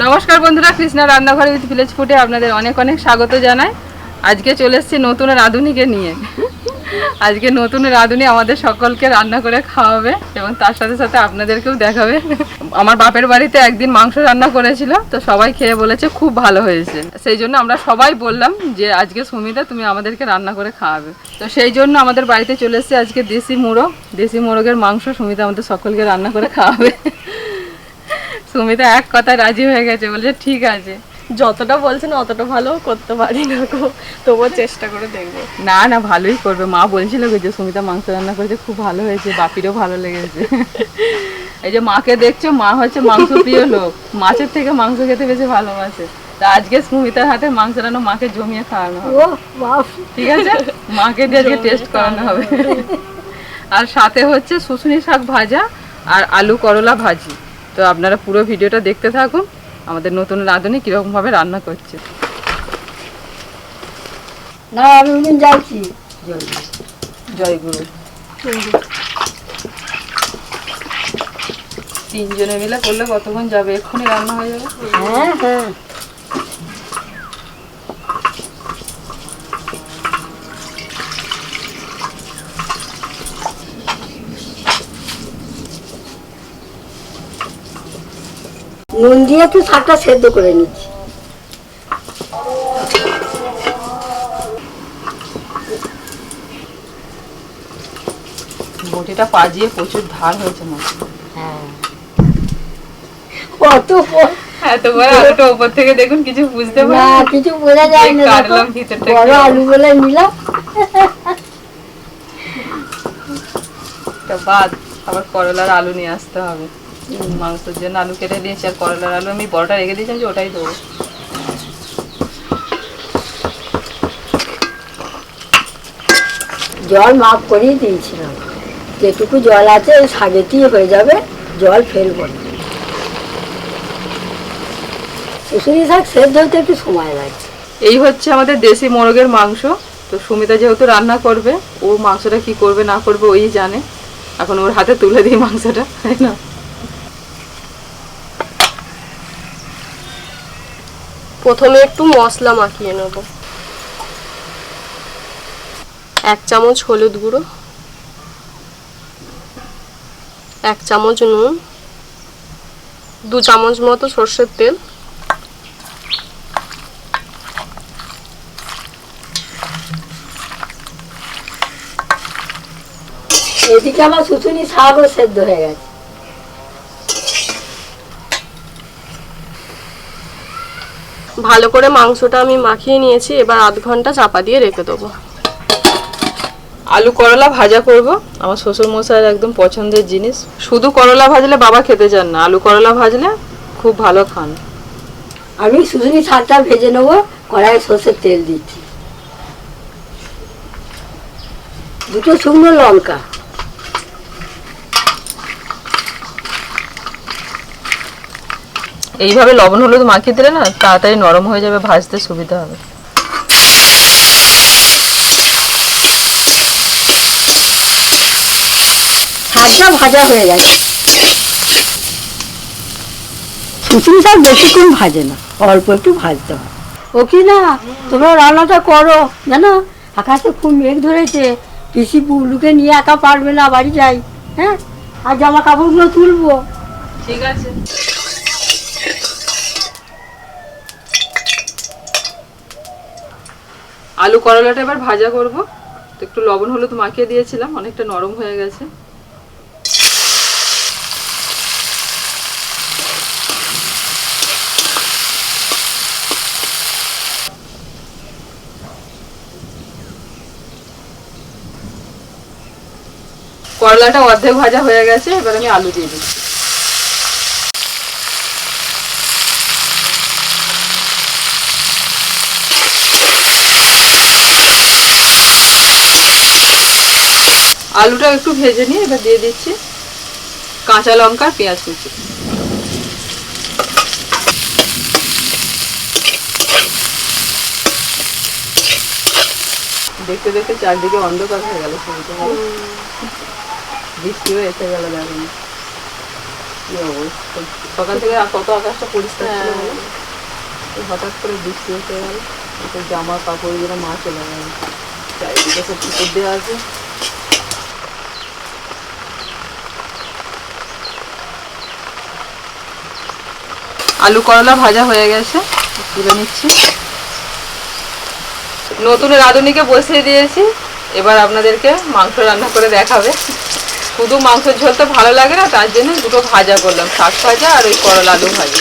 নমস্কার বন্ধুরা, কৃষ্ণা রান্নাঘর উইথ ভিলেজ ফুডে আপনাদের অনেক অনেক স্বাগত জানাই। আজকে চলে এসেছি নতুন রাঁধুনিকে নিয়ে। আজকে নতুন রাঁধুনি আমাদের সকলকে রান্না করে খাওয়াবে এবং তার সাথে সাথে আপনাদেরকেও দেখাবে। আমার বাপের বাড়িতে একদিন মাংস রান্না করেছিল, তো সবাই খেয়ে বলেছে খুব ভালো হয়েছে। সেই জন্য আমরা সবাই বললাম যে আজকে সুমিতা তুমি আমাদেরকে রান্না করে খাওয়াবে। তো সেই জন্য আমাদের বাড়িতে চলে এসেছে আজকে দেশি মোরগ। দেশি মোরগের মাংস সুমিতা আমাদের সকলকে রান্না করে খাওয়াবে। সুমিতা এক কথায় রাজি হয়ে গেছে বলছে ঠিক আছে। যতটা বলছেন অতটা ভালো করতে পারি না গো তবুও চেষ্টা করে দেখব। না না ভালোই করবে। মা বলছিল যে সুমিতা মাংস রান্না করেছে খুব ভালো হয়েছে বাপিরও ভালো লেগেছে। এই যে মাকে দেখছ মা হচ্ছে মাংস প্রিয় লোক। মাছের থেকে মাংস খেতে বেশি ভালোবাসে। তা আজকে সুমিতার হাতে মাংস রান্না মাকে জমিয়ে খাওয়ানো হবে। ঠিক আছে? মাকে দিয়ে আজকে টেস্ট করানো হবে। আর সাথে হচ্ছে শুশুনি শাক ভাজা আর আলু করলা ভাজি। তো আপনারা পুরো ভিডিওটা দেখতে থাকুন আমাদের নতুন রাঁধুনি কীরকমভাবে রান্না করছে। না আমি যাচ্ছি তিনজনে মিলে করলে কতক্ষণ যাবে? এক্ষুনি রান্না হয়ে যাবে? হ্যাঁ হ্যাঁ। নুন দিয়ে একটু শাকটা সেদ্ধ করে নিচ্ছি। বটিটা পাজিয়ে প্রচুর ধার হয়েছে মাছ হ্যাঁ। কত এত বড় আলুটা উপর থেকে দেখুন কিছু বুঝতে না কিছু বোঝা যায় না বড় আলু বলে নিলাম। বাদ আবার করলার আলু নিয়ে আসতে হবে। মাংসের জন্য আলু কেটে দিয়েছি আর করলার আলু আমি বড়টা রেখে দিয়েছি যে ওটাই দেবো। জল মাফ করিয়ে দিয়েছিলাম। যেটুকু জল আছে শাকেতেই হয়ে যাবে জল ফেলব শুশুনি শাক সেদ্ধ হতে একটু সময় লাগে এই হচ্ছে আমাদের দেশি মোরগের মাংস। তো সুমিতা যেহেতু রান্না করবে ও মাংসটা কি করবে না করবে ওই জানে। এখন ওর হাতে তুলে দিই মাংসটা তাই না? প্রথমে একটু মশলা মাখিয়ে নেব। এক চামচ হলুদ গুঁড়ো, এক চামচ নুন, দু চামচ মতো সর্ষের তেল, এদিকে আমার শুশুনি শাকও সেদ্ধ হয়ে গেছে। ভালো করে মাংসটা আমি মাখিয়ে নিয়েছি এবার আধ ঘণ্টা চাপা দিয়ে রেখে দেবো। আলু করলা ভাজা করব। আমার শ্বশুর মশাইয়ের একদম পছন্দের জিনিস। শুধু করলা ভাজলে বাবা খেতে চান না আলু করলা ভাজলে খুব ভালো খান। আমি শুশুনি শাকটা ভেজে নেব কড়াইয়ে সর্ষের তেল দিচ্ছি। দুটো শুকনো লঙ্কা। এইভাবে লবণ হলুদ মাখিয়ে দিলে না তাড়াতাড়ি নরম হয়ে যাবে ভাজতে সুবিধা হবে। ভাজা হয়ে গেছে। শুশুনি শাক বেশিক্ষণ ভাজে না অল্প একটু ভাজতে হয়। ও কি না তোমরা রান্নাটা করো। জানো আকাশে খুব মেঘ ধরেছে পিসি পুবলুকে নিয়ে একা পারবে না বাড়ি যাই হ্যাঁ? আর জামা কাপড়গুলো তুলবো। ঠিক আছে। আলু করলাটা এবার ভাজা করব। তো একটু লবণ, হলুদ মাখিয়ে দিয়েছিলাম, অনেকটা নরম হয়ে গেছে। করলাটা অর্ধেক ভাজা হয়ে গেছে, এবার আমি আলু দিয়ে দিচ্ছি। আলুটা একটু ভেজে নিয়ে এবার দিয়ে দিচ্ছি কাঁচা লঙ্কা আর পেঁয়াজ কুচি। দেখতে দেখতে চারদিকে অন্ধকার হয়ে গেল বৃষ্টিও এসে গেল দেখুন কি অবস্থা। সকাল থেকে আর কত আকাশটা পরিষ্কার ছিল হ্যাঁ। হঠাৎ করে বৃষ্টি এসে গেল জামা কাপড় মা চলে গেল চারিদিকে সব পুকুর দেওয়া আছে। আলু করলা ভাজা হয়ে গেছে, তুলে নিচ্ছি। নতুন রাঁধুনিকে বসিয়ে দিয়েছি, এবার আপনাদেরকে মাংস রান্না করে দেখাবে। শুধু মাংসের ঝোল তো ভালো লাগে না, তার জন্য দুটো ভাজা করলাম, শাক ভাজা আর ওই করলা আলু ভাজা।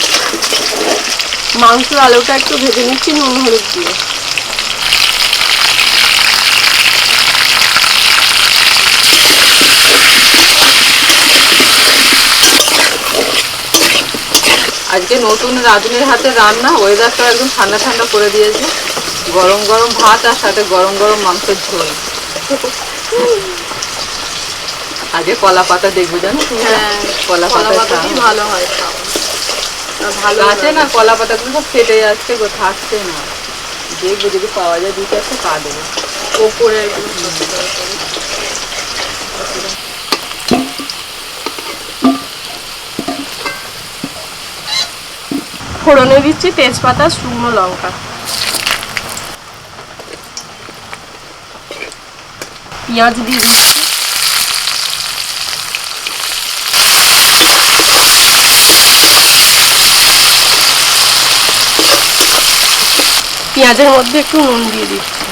মাংস আলুটা একটু ভেজে নিচ্ছি, নুন, হলুদ দিয়ে। আজকে নতুন রাঁধুনির হাতে রান্না ওয়েদারটা একদম ঠান্ডা ঠান্ডা করে দিয়েছে। গরম গরম ভাত আর সাথে গরম গরম মাংসের ঝোল। আগে কলা পাতা দেখব জানো হ্যাঁ কলা পাতা ভালো হয় ভালো আছে না কলা পাতাগুলো সব ফেটে যাচ্ছে গো থাকছে না। দেখব যদি পাওয়া যায় দু চারটে কাটবো ওপরে একদম ছোট করে করে। ফোড়নে দিচ্ছি তেজপাতা, শুকনো লঙ্কা। পেঁয়াজ দিয়ে দিচ্ছি। পেঁয়াজের মধ্যে একটু নুন দিয়ে দিচ্ছি।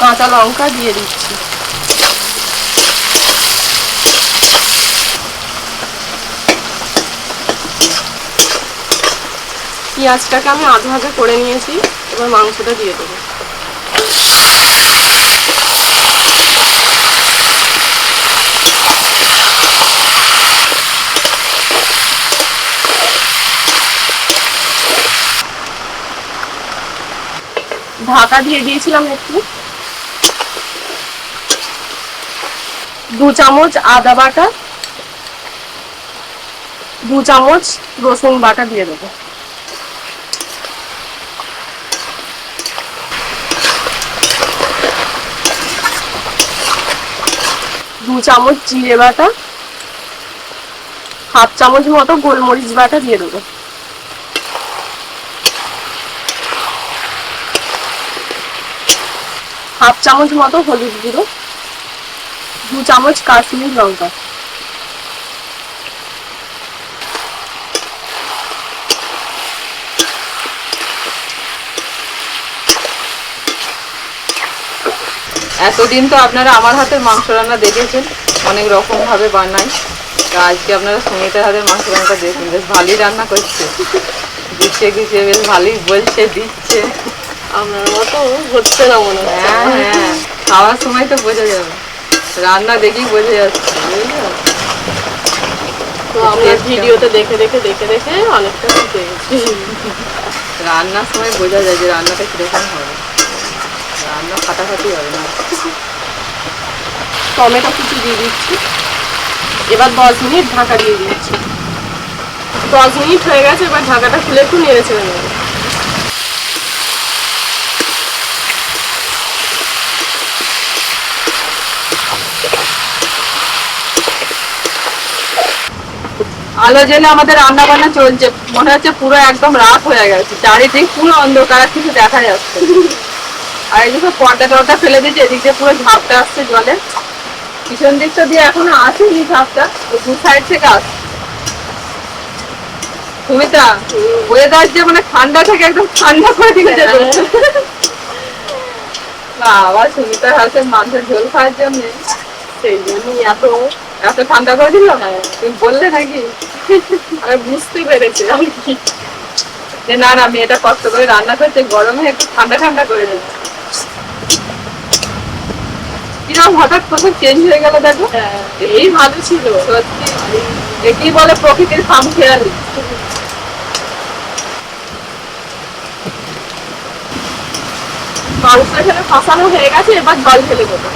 কাঁচা লঙ্কা দিয়ে দিচ্ছি। পেঁয়াজটাকে আমি আধা ভাজা করে নিয়েছি, এবার মাংসটা দিয়ে দেবো। ঢাকা দিয়ে দিয়েছিলাম একটু। দু চামচ আদা বাটা, দু চামচ রসুন বাটা দিয়ে দেবো। দু চামচ জিরে বাটা, হাফ চামচ মতো গোলমরিচ বাটা দিয়ে দেবো। হাফ চামচ মতো হলুদ গুঁড়ো, দু চামচ কাশ্মীর লঙ্কা। এতদিন তো আপনারা আমার হাতের মাংস রান্না দেখেছেন অনেক রকম ভাবে বানাই। তা আজকে আপনারা সুমিতার হাতের মাংস রান্নাটা দেখুন বেশ ভালোই রান্না করছে। দিচ্ছে গুছিয়ে বেশ ভালোই বলছে দিচ্ছে। আপনার মতো হচ্ছে না মনে হ্যাঁ হ্যাঁ খাওয়ার সময় তো বোঝা যাবে। রান্না দেখেই বোঝা যাচ্ছে? তো আমরা ভিডিওতে দেখে দেখে দেখে দেখে অনেকটা শিখে গেছি। রান্নার সময় বোঝা যায় যে রান্নাটা কীরকম হবে। রান্না ফাটাফাটি হবে না। টমেটো কুচি দিয়ে দিচ্ছি। এবার দশ মিনিট ঢাকা দিয়ে দিচ্ছি। দশ মিনিট হয়ে গেছে, এবার ঢাকাটা খুলে একটু নেড়ে ছেড়ে আলো জেলে আমাদের রান্না বান্না চলছে। মনে হচ্ছে পুরো একদম রাত হয়ে গেছে। চারিদিক পুরো অন্ধকার কিছু দেখা যাচ্ছে। আর এদিকে পর্দা টর্দা ফেলে দিয়েছে এদিক দিয়ে পুরো ঝাপটা আসছে জলে। পিছন দিকটা দিয়ে এখনও আসেনি ঝাপটা দু সাইড থেকে আসছে সুমিতা ওয়েদার যে মানে ঠান্ডা থেকে একদম ঠান্ডা করে দিয়েছে বাবা সুমিতার হাতে মাংসের ঝোল খাওয়ার জন্য। সেই জন্যই এত এত ঠান্ডা করে দিল? তুমি বললে নাকি? আমি বুঝতে পেরেছি। কি যে না না মেয়েটা কষ্ট করে রান্না করছে গরমে একটু ঠান্ডা ঠান্ডা করে দেবে কীরকম হঠাৎ চেঞ্জ হয়ে গেল, দেখো। এই ভালো ছিল, সত্যি। বলে প্রকৃতির খেয়ালি। কষানো হয়ে গেছে, এবার জল ঢেলে দেবো।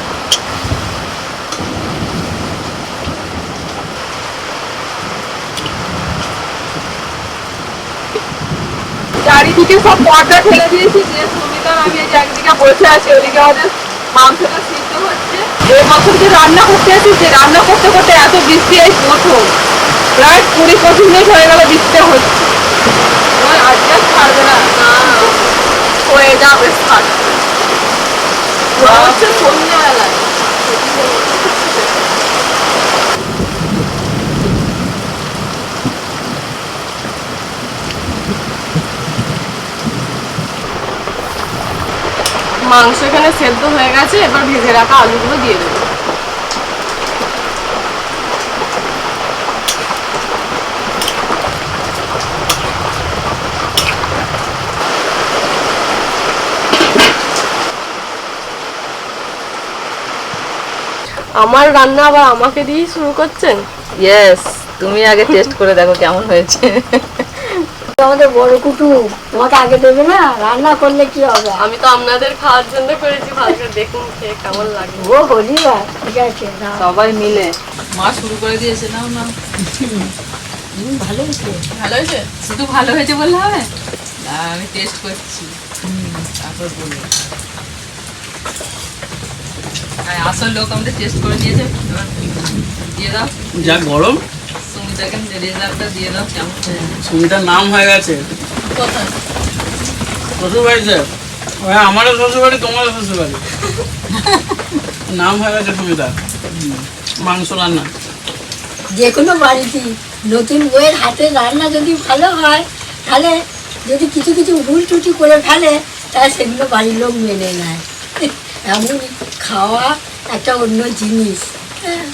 চারিদিকে সব পর্দা ফেলে দিয়েছি, যে সুমিতার আমি যে একদিকে বসে আছি, ওদিকে আমাদের মাংসটা হচ্ছে। এই বছর যে রান্না করতে রান্না করতে করতে এত বৃষ্টি এই প্রথম প্রায় কুড়ি পঁচিশ হয়ে গেল বৃষ্টিটা হচ্ছে। ছাড়বে না। হয়ে যাবে স্টার্ট হচ্ছে মাংস এখানে সেদ্ধ হয়ে গেছে, এবার ভেজে রাখা আলুগুলো দিয়ে দেবো। আমার রান্না আবার আমাকে দিয়েই শুরু করছেন? ইয়েস তুমি আগে টেস্ট করে দেখো কেমন হয়েছে। আমাদের বড় কুটুম তোমাকে আগে দেবে না? রান্না করলে কি হবে? আমি তো আপনাদের খাওয়ার জন্য করেছি দেখুন খেয়ে কেমন লাগে। ও হলি ঠিক আছে সবাই মিলে। মা শুরু করে দিয়েছে নাও না ভালো হয়েছে। ভালো হয়েছে? শুধু ভালো হয়েছে বললে হবে? না, আমি টেস্ট করছি। তারপর বলব। আর আসল লোক আমাদের টেস্ট করে দিয়েছে। দিয়ে দাও। যা গরম। সুমিতার নাম হয়ে গেছে। শ্বশুর বাড়িতে ওই আমারও শ্বশুর বাড়ি তোমারও শ্বশুর বাড়ি নাম হয়ে গেছে সুমিতা। হুম, মাংস রান্না। যে কোনো বাড়িতে নতুন বইয়ের হাতে রান্না যদি ভালো হয় তাহলে যদি কিছু কিছু ভুল টুটি করে ফেলে তাহলে সেগুলো বাড়ির লোক মেনে নেয়। এমন খাওয়া একটা অন্য জিনিস। হ্যাঁ,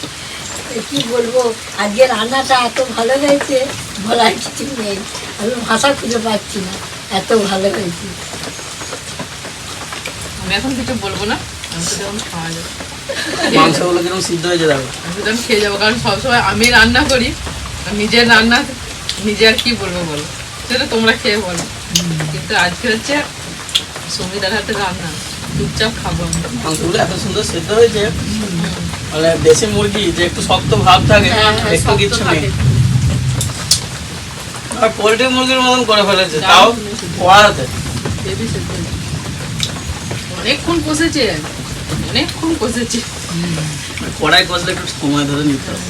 কি বলব? আজকে রান্নাটা এত ভালো হয়েছে বলার কিছু নেই। আমি ভাষা খুঁজে পাচ্ছি না এত ভালো হয়েছে। আমি এখন কিছু বলব না আমি তো যেমন খাওয়া যাবে মাংসগুলো কীরকম সিদ্ধ হয়েছে দেখো। আমি খেয়ে যাব কারণ সবসময় আমি রান্না করি নিজের রান্না নিজে আর কি বলব বলো? সেটা তোমরা খেয়ে বলো। কিন্তু আজকে হচ্ছে সুমিতার হাতে রান্না চুপচাপ খাব মাংসগুলো এত সুন্দর সিদ্ধ হয়েছে মানে দেশি মুরগি যে একটু শক্ত ভাব থাকে হ্যাঁ, হ্যাঁ, একটু কিছু নেই। আর পোল্ট্রি মুরগির মতন করে ফেলেছে তাও হয়েছে। অনেকক্ষণ কষেছে অনেকক্ষণ কষেছে। কড়াই কষলে একটু সময় ধরে নিতে হবে।